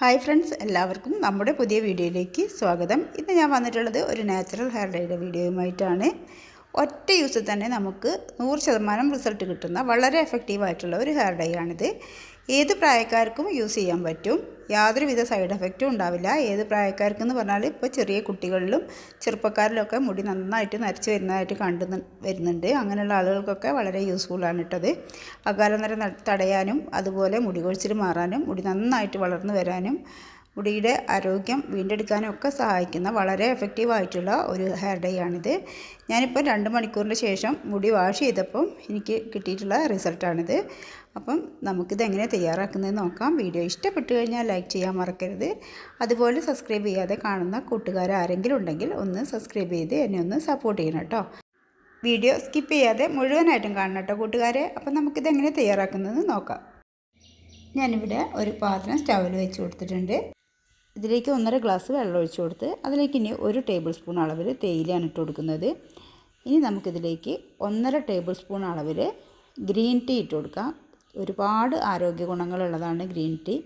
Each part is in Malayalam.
ഹായ് ഫ്രണ്ട്സ് എല്ലാവർക്കും നമ്മുടെ പുതിയ വീഡിയോയിലേക്ക് സ്വാഗതം. ഇന്ന് ഞാൻ വന്നിട്ടുള്ളത് ഒരു നാച്ചുറൽ ഹെയർ ഡൈയുടെ വീഡിയോയുമായിട്ടാണ്. ഒറ്റ യൂസിൽ തന്നെ നമുക്ക് നൂറ് ശതമാനം റിസൾട്ട് കിട്ടുന്ന വളരെ എഫക്റ്റീവായിട്ടുള്ള ഒരു ഹെയർ ഡൈ ആണിത്. ഏത് പ്രായക്കാർക്കും യൂസ് ചെയ്യാൻ പറ്റും. യാതൊരുവിധ സൈഡ് എഫക്റ്റും ഉണ്ടാവില്ല. ഏത് പ്രായക്കാർക്കെന്ന് പറഞ്ഞാൽ ഇപ്പോൾ ചെറിയ കുട്ടികളിലും ചെറുപ്പക്കാരിലൊക്കെ മുടി നന്നായിട്ട് നരച്ച് വരുന്നതായിട്ട് കണ്ടു വരുന്നുണ്ട്. അങ്ങനെയുള്ള ആളുകൾക്കൊക്കെ വളരെ യൂസ്ഫുള്ളാണ് ഇട്ടത് അകാലനര തടയാനും അതുപോലെ മുടി കൊഴിച്ചിൽ മാറാനും മുടി നന്നായിട്ട് വളർന്നു വരാനും മുടിയുടെ ആരോഗ്യം വീണ്ടെടുക്കാനും ഒക്കെ സഹായിക്കുന്ന വളരെ എഫക്റ്റീവ് ആയിട്ടുള്ള ഒരു ഹെയർ ഡേ ആണിത്. ഞാനിപ്പോൾ രണ്ട് മണിക്കൂറിന് ശേഷം മുടി വാഷ് ചെയ്തപ്പം എനിക്ക് കിട്ടിയിട്ടുള്ള റിസൾട്ടാണിത് അപ്പം നമുക്കിത് എങ്ങനെ തയ്യാറാക്കുന്നത് നോക്കാം. വീഡിയോ ഇഷ്ടപ്പെട്ടു കഴിഞ്ഞാൽ ലൈക്ക് ചെയ്യാൻ മറക്കരുത്. അതുപോലെ സബ്സ്ക്രൈബ് ചെയ്യാതെ കാണുന്ന കൂട്ടുകാർ ആരെങ്കിലും ഉണ്ടെങ്കിൽ ഒന്ന് സബ്സ്ക്രൈബ് ചെയ്ത് എന്നെ ഒന്ന് സപ്പോർട്ട് ചെയ്യണം കേട്ടോ. വീഡിയോ സ്കിപ്പ് ചെയ്യാതെ മുഴുവനായിട്ടും കാണണം കേട്ടോ കൂട്ടുകാരെ. അപ്പം നമുക്കിത് എങ്ങനെ തയ്യാറാക്കുന്നത് നോക്കാം. ഞാനിവിടെ ഒരു പാത്രം സ്റ്റൗവിൽ വെച്ച് കൊടുത്തിട്ടുണ്ട്. ഇതിലേക്ക് ഒന്നര ഗ്ലാസ് വെള്ളം ഒഴിച്ച് കൊടുത്ത് അതിലേക്ക് ഇനി ഒരു ടേബിൾ സ്പൂൺ അളവിൽ തേയിലയാണ് ഇട്ട് കൊടുക്കുന്നത്. ഇനി നമുക്കിതിലേക്ക് ഒന്നര ടേബിൾ സ്പൂൺ അളവിൽ ഗ്രീൻ ടീ ഇട്ട് കൊടുക്കാം. ഒരുപാട് ആരോഗ്യ ഗുണങ്ങളുള്ളതാണ് ഗ്രീൻ ടീ.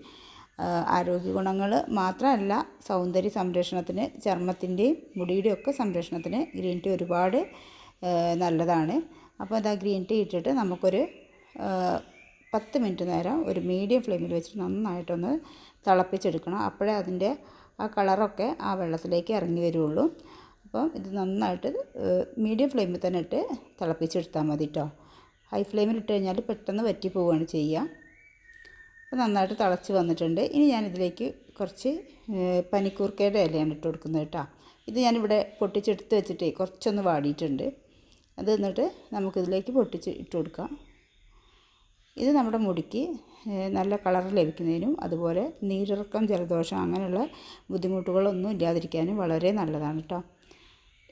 ആരോഗ്യ ഗുണങ്ങൾ മാത്രമല്ല സൗന്ദര്യ സംരക്ഷണത്തിന് ചർമ്മത്തിന്റെയും മുടിയുടെയും ഒക്കെ സംരക്ഷണത്തിന് ഗ്രീൻ ടീ ഒരുപാട് നല്ലതാണ്. അപ്പോൾ അതാ ഗ്രീൻ ടീ ഇട്ടിട്ട് നമുക്കൊരു പത്ത് മിനിറ്റ് നേരം ഒരു മീഡിയം ഫ്ലെയിമിൽ വെച്ചിട്ട് നന്നായിട്ടൊന്ന് തിളപ്പിച്ചെടുക്കണം. അപ്പോഴേ അതിന്റെ ആ കളറൊക്കെ ആ വെള്ളത്തിലേക്ക് ഇറങ്ങി വരുള്ളൂ. അപ്പം ഇത് നന്നായിട്ട് മീഡിയം ഫ്ലെയിമിൽ തന്നെ ഇട്ട് തിളപ്പിച്ചെടുത്താൽ മതി കേട്ടോ ഹൈ ഫ്ലെയിമിൽ ഇട്ട് കഴിഞ്ഞാൽ പെട്ടെന്ന് വറ്റി പോവുകയാണ് ചെയ്യുക. അപ്പോൾ നന്നായിട്ട് തിളച്ച് വന്നിട്ടുണ്ട്. ഇനി ഞാനിതിലേക്ക് കുറച്ച് പനിക്കൂർക്കയുടെ ഇലയാണ് ഇട്ട് കൊടുക്കുന്നത് കേട്ടോ. ഇത് ഞാനിവിടെ പൊട്ടിച്ചെടുത്ത് വെച്ചിട്ട് കുറച്ചൊന്ന് വാടിയിട്ടുണ്ട്. അത് എന്നിട്ട് നമുക്കിതിലേക്ക് പൊട്ടിച്ച് ഇട്ട് കൊടുക്കാം. ഇത് നമ്മുടെ മുടിക്ക് നല്ല കളർ ലഭിക്കുന്നതിനും അതുപോലെ നീരിറക്കം ജലദോഷം അങ്ങനെയുള്ള ബുദ്ധിമുട്ടുകളൊന്നും ഇല്ലാതിരിക്കാനും വളരെ നല്ലതാണ് കേട്ടോ.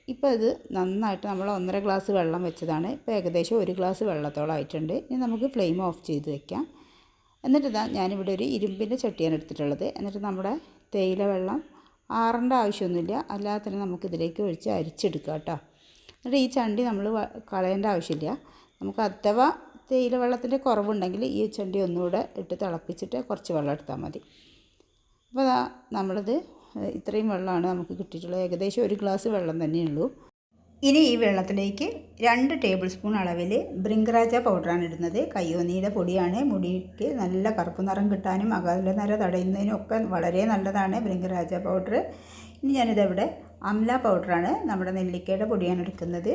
ഇപ്പോൾ ഇത് നന്നായിട്ട് നമ്മൾ ഒന്നര ഗ്ലാസ് വെള്ളം വെച്ചതാണ്. ഇപ്പോൾ ഏകദേശം ഒരു ഗ്ലാസ് വെള്ളത്തോളം ആയിട്ടുണ്ട്. ഇനി നമുക്ക് ഫ്ലെയിം ഓഫ് ചെയ്ത് വെക്കാം. എന്നിട്ട് ഇതാ ഞാനിവിടെ ഒരു ഇരുമ്പിന്റെ ചട്ടിയാണ് എടുത്തിട്ടുള്ളത്. എന്നിട്ട് നമ്മുടെ തേയില വെള്ളം ആറേണ്ട ആവശ്യമൊന്നുമില്ല. അല്ലാതെ തന്നെ നമുക്കിതിലേക്ക് ഒഴിച്ച് അരിച്ചെടുക്കാം കേട്ടോ. എന്നിട്ട് ഈ ചണ്ടി നമ്മൾ കളയേണ്ട ആവശ്യമില്ല. നമുക്ക് അഥവാ തേയില വെള്ളത്തിന്റെ കുറവുണ്ടെങ്കിൽ ഈ ചണ്ടി ഒന്നുകൂടെ ഇട്ട് തിളപ്പിച്ചിട്ട് കുറച്ച് വെള്ളം എടുത്താൽ മതി. അപ്പോൾ നമ്മളിത് ഇത്രയും വെള്ളമാണ് നമുക്ക് കിട്ടിയിട്ടുള്ളത്. ഏകദേശം ഒരു ഗ്ലാസ് വെള്ളം തന്നെയുള്ളൂ. ഇനി ഈ വെള്ളത്തിലേക്ക് രണ്ട് ടേബിൾ സ്പൂൺ അളവിൽ ബ്രിങ്കറാജ പൗഡറാണ് ഇടുന്നത്. കയ്യോന്നിയുടെ പൊടിയാണ്. മുടിക്ക് നല്ല കറുപ്പ് നിറം കിട്ടാനും അകാല നിര തടയുന്നതിനും ഒക്കെ വളരെ നല്ലതാണ് ബ്രിങ്കറാജ പൗഡർ. ഇനി ഞാനിതവിടെ അംല പൗഡറാണ് നമ്മുടെ നെല്ലിക്കയുടെ പൊടിയാണ് എടുക്കുന്നത്.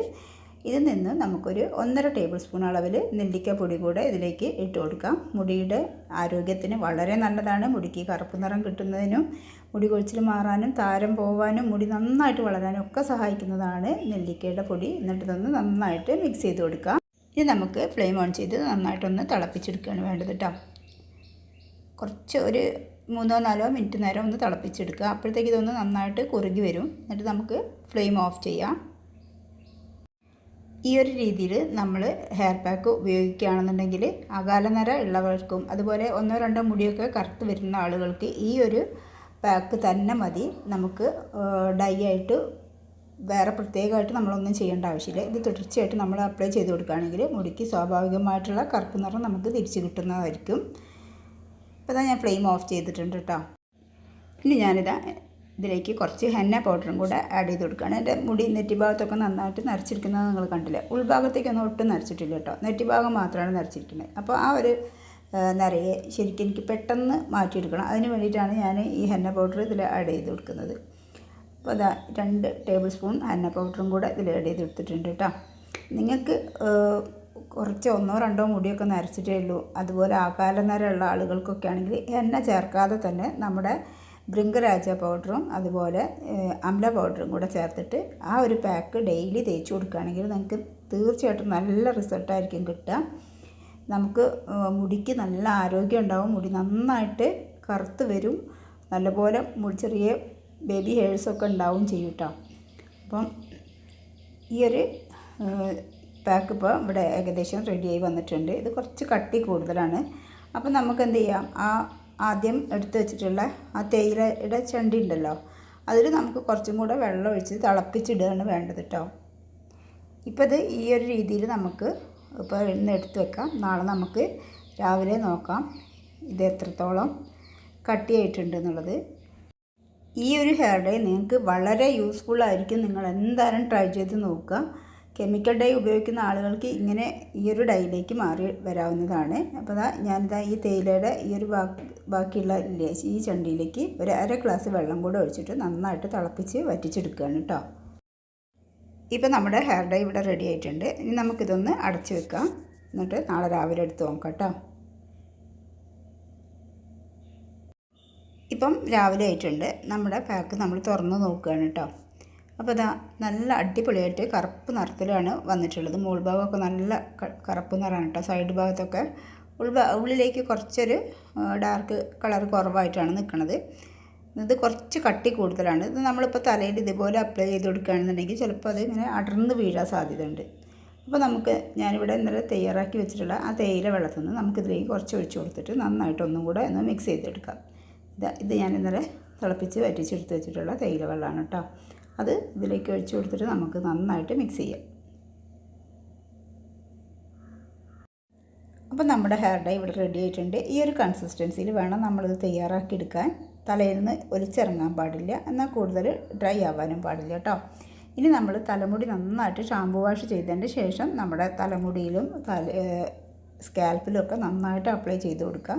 ഇതിൽ നിന്ന് നമുക്കൊരു ഒന്നര ടേബിൾ സ്പൂൺ അളവിൽ നെല്ലിക്ക പൊടി കൂടെ ഇതിലേക്ക് ഇട്ട് കൊടുക്കാം. മുടിയുടെ ആരോഗ്യത്തിന് വളരെ നല്ലതാണ്. മുടിക്ക് കറുപ്പ് നിറം കിട്ടുന്നതിനും മുടി കൊഴിച്ചിൽ മാറാനും താരം പോവാനും മുടി നന്നായിട്ട് വളരാനും ഒക്കെ സഹായിക്കുന്നതാണ് നെല്ലിക്കയുടെ പൊടി. എന്നിട്ട് ഇതൊന്ന് നന്നായിട്ട് മിക്സ് ചെയ്ത് കൊടുക്കാം. ഇനി നമുക്ക് ഫ്ലെയിം ഓൺ ചെയ്ത് നന്നായിട്ടൊന്ന് തിളപ്പിച്ചെടുക്കുകയാണ് വേണ്ടത് കേട്ടോ കുറച്ച് ഒരു മൂന്നോ നാലോ മിനിറ്റ് നേരം ഒന്ന് തിളപ്പിച്ചെടുക്കുക. അപ്പോഴത്തേക്ക് ഇതൊന്ന് നന്നായിട്ട് കുറുകി വരും. എന്നിട്ട് നമുക്ക് ഫ്ലെയിം ഓഫ് ചെയ്യാം. ഈ ഒരു രീതിയിൽ നമ്മൾ ഹെയർ പാക്ക് ഉപയോഗിക്കുകയാണെന്നുണ്ടെങ്കിൽ അകാലനര ഉള്ളവർക്കും അതുപോലെ ഒന്നോ രണ്ടോ മുടിയൊക്കെ കറുത്ത് വരുന്ന ആളുകൾക്ക് ഈ ഒരു പാക്ക് തന്നെ മതി. നമുക്ക് ഡൈ ആയിട്ട് വേറെ പ്രത്യേകമായിട്ട് നമ്മളൊന്നും ചെയ്യേണ്ട ആവശ്യമില്ല. ഇത് തുടർച്ചയായിട്ട് നമ്മൾ അപ്ലൈ ചെയ്ത് കൊടുക്കുകയാണെങ്കിൽ മുടിക്ക് സ്വാഭാവികമായിട്ടുള്ള കറുപ്പ് നിറം നമുക്ക് തിരിച്ച് കിട്ടുന്നതായിരിക്കും. അപ്പോൾ ഞാൻ ഫ്ലെയിം ഓഫ് ചെയ്തിട്ടുണ്ട് കേട്ടോ ഇനി ഞാനിതാ ഇതിലേക്ക് കുറച്ച് ഹെന്ന പൗഡറും കൂടെ ആഡ് ചെയ്ത് കൊടുക്കുകയാണ്. എന്റെ മുടി നെറ്റി ഭാഗത്തൊക്കെ നന്നായിട്ട് നരച്ചിരിക്കുന്നത് നിങ്ങൾ കണ്ടില്ലേ? ഉൾഭാഗത്തേക്കൊന്നും ഒട്ടും നരച്ചിട്ടില്ല കേട്ടോ. നെറ്റി ഭാഗം മാത്രമാണ് നരച്ചിരിക്കുന്നത്. അപ്പോൾ ആ ഒരു നിറയെ ശരിക്കും എനിക്ക് പെട്ടെന്ന് മാറ്റിയെടുക്കണം. അതിന് വേണ്ടിയിട്ടാണ് ഞാൻ ഈ ഹെന്ന പൗഡർ ഇതിൽ ആഡ് ചെയ്ത് കൊടുക്കുന്നത്. അപ്പോൾ അതാ രണ്ട് ടേബിൾ സ്പൂൺ ഹെന്ന പൗഡറും കൂടെ ഇതിൽ ആഡ് ചെയ്ത് എടുത്തിട്ടുണ്ട് കേട്ടോ. നിങ്ങൾക്ക് കുറച്ച് ഒന്നോ രണ്ടോ മുടിയൊക്കെ നരച്ചിട്ടേ ഉള്ളൂ. അതുപോലെ ആകാല നിരയുള്ള ആളുകൾക്കൊക്കെ ആണെങ്കിൽ എണ്ണ ചേർക്കാതെ തന്നെ നമ്മുടെ ഭൃംഗരാജ പൗഡറും അതുപോലെ അമ്ല പൗഡറും കൂടെ ചേർത്തിട്ട് ആ ഒരു പാക്ക് ഡെയിലി തേച്ച് കൊടുക്കുകയാണെങ്കിൽ നിങ്ങൾക്ക് തീർച്ചയായിട്ടും നല്ല റിസൾട്ടായിരിക്കും കിട്ടുക. നമുക്ക് മുടിക്ക് നല്ല ആരോഗ്യം ഉണ്ടാവും. മുടി നന്നായിട്ട് കറുത്ത് വരും. നല്ലപോലെ മുടി ചെറിയ ബേബി ഹെയർസൊക്കെ ഉണ്ടാവും ചെയ്യും അപ്പം ഈ ഒരു പാക്ക് ഇപ്പോൾ ഇവിടെ ഏകദേശം റെഡിയായി വന്നിട്ടുണ്ട്. ഇത് കുറച്ച് കട്ടി കൂടുതലാണ്. അപ്പം നമുക്ക് എന്ത് ചെയ്യാം? ആ ആദ്യം എടുത്ത് വെച്ചിട്ടുള്ള ആ തേയിലയുടെ ചെണ്ടി ഉണ്ടല്ലോ അതിൽ നമുക്ക് കുറച്ചും കൂടെ വെള്ളം ഒഴിച്ച് തിളപ്പിച്ചിടുകയാണ് വേണ്ടത് കേട്ടോ ഇപ്പോൾ ഇത് ഈ ഒരു രീതിയിൽ നമുക്ക് ഇപ്പോൾ ഇന്ന് എടുത്ത് വെക്കാം. നാളെ നമുക്ക് രാവിലെ നോക്കാം. ഇത് എത്രത്തോളം കട്ടിയായിട്ടുണ്ട് എന്നുള്ളത്. ഈ ഒരു ഹെയർ ഡൈ നിങ്ങൾക്ക് വളരെ യൂസ്ഫുൾ ആയിരിക്കും. നിങ്ങൾ എന്തായാലും ട്രൈ ചെയ്ത് നോക്കുക. കെമിക്കൽ ഡൈ ഉപയോഗിക്കുന്ന ആളുകൾക്ക് ഇങ്ങനെ ഈ ഒരു ഡൈയിലേക്ക് മാറി വരാവുന്നതാണ്. അപ്പോൾ ഇതാ ഞാനിതാ ഈ തേയിലയുടെ ഈ ഒരു ബാക്കി ബാക്കിയുള്ള ഈ ചണ്ടിയിലേക്ക് ഒരു അര ഗ്ലാസ് വെള്ളം കൂടെ ഒഴിച്ചിട്ട് നന്നായിട്ട് തിളപ്പിച്ച് വറ്റിച്ചെടുക്കുകയാണ് കേട്ടോ ഇപ്പം നമ്മുടെ ഹെയർ ഡൈ ഇവിടെ റെഡി ആയിട്ടുണ്ട്. ഇനി നമുക്കിതൊന്ന് അടച്ചു വെക്കാം. എന്നിട്ട് നാളെ രാവിലെ എടുത്ത് നോക്കാം കേട്ടോ ഇപ്പം രാവിലെ ആയിട്ടുണ്ട്. നമ്മുടെ പാക്ക് നമ്മൾ തുറന്ന് നോക്കുകയാണ് കേട്ടോ അപ്പോൾ ഇതാ നല്ല അടിപൊളിയായിട്ട് കറുപ്പ് നിറത്തിലാണ് വന്നിട്ടുള്ളത്. മുകൾ ഭാഗമൊക്കെ നല്ല കറുപ്പ് നിറമാണ് കേട്ടോ. സൈഡ് ഭാഗത്തൊക്കെ ഉൾഭാ ഉള്ളിലേക്ക് കുറച്ചൊരു ഡാർക്ക് കളർ കുറവായിട്ടാണ് നിൽക്കുന്നത് ഇത് കുറച്ച് കട്ടി കൂടുതലാണ്. ഇത് നമ്മളിപ്പോൾ തലയിൽ ഇതുപോലെ അപ്ലൈ ചെയ്ത് കൊടുക്കുകയാണെന്നുണ്ടെങ്കിൽ ചിലപ്പോൾ അത് ഇങ്ങനെ അടർന്ന് വീഴാൻ സാധ്യതയുണ്ട്. അപ്പോൾ നമുക്ക് ഞാനിവിടെ ഇന്നലെ തയ്യാറാക്കി വെച്ചിട്ടുള്ള ആ തേയില വെള്ളത്തിൽ നിന്ന് നമുക്കിതിലേക്ക് കുറച്ച് ഒഴിച്ച് കൊടുത്തിട്ട് നന്നായിട്ട് ഒന്നും കൂടെ ഒന്ന് മിക്സ് ചെയ്തെടുക്കാം. ഇത് ഇത് ഞാൻ ഇന്നലെ തിളപ്പിച്ച് വറ്റിച്ചെടുത്ത് വെച്ചിട്ടുള്ള തേയില വെള്ളമാണ് കേട്ടോ. അത് ഇതിലേക്ക് ഒഴിച്ചു കൊടുത്തിട്ട് നമുക്ക് നന്നായിട്ട് മിക്സ് ചെയ്യാം. അപ്പോൾ നമ്മുടെ ഹെയർ ഡൈ ഇവിടെ റെഡി ആയിട്ടുണ്ട്. ഈ ഒരു കൺസിസ്റ്റൻസിയിൽ വേണം നമ്മളിത് തയ്യാറാക്കി എടുക്കാൻ. തലയിൽ നിന്ന് ഒലിച്ചിറങ്ങാൻ പാടില്ല. എന്നാൽ കൂടുതൽ ഡ്രൈ ആവാനും പാടില്ല കേട്ടോ ഇനി നമ്മൾ തലമുടി നന്നായിട്ട് ഷാമ്പു വാഷ് ചെയ്തതിന്റെ ശേഷം നമ്മുടെ തലമുടിയിലും തല സ്കാൽപ്പിലും ഒക്കെ നന്നായിട്ട് അപ്ലൈ ചെയ്ത് കൊടുക്കാം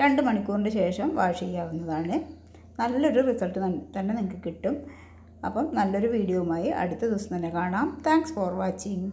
രണ്ട് മണിക്കൂറിന്റെ ശേഷം വാഷ് ചെയ്യാവുന്നതാണ്. നല്ലൊരു റിസൾട്ട് തന്നെ നിങ്ങൾക്ക് കിട്ടും. അപ്പം നല്ലൊരു വീഡിയോയുമായി അടുത്ത ദിവസം തന്നെ കാണാം. Thanks for watching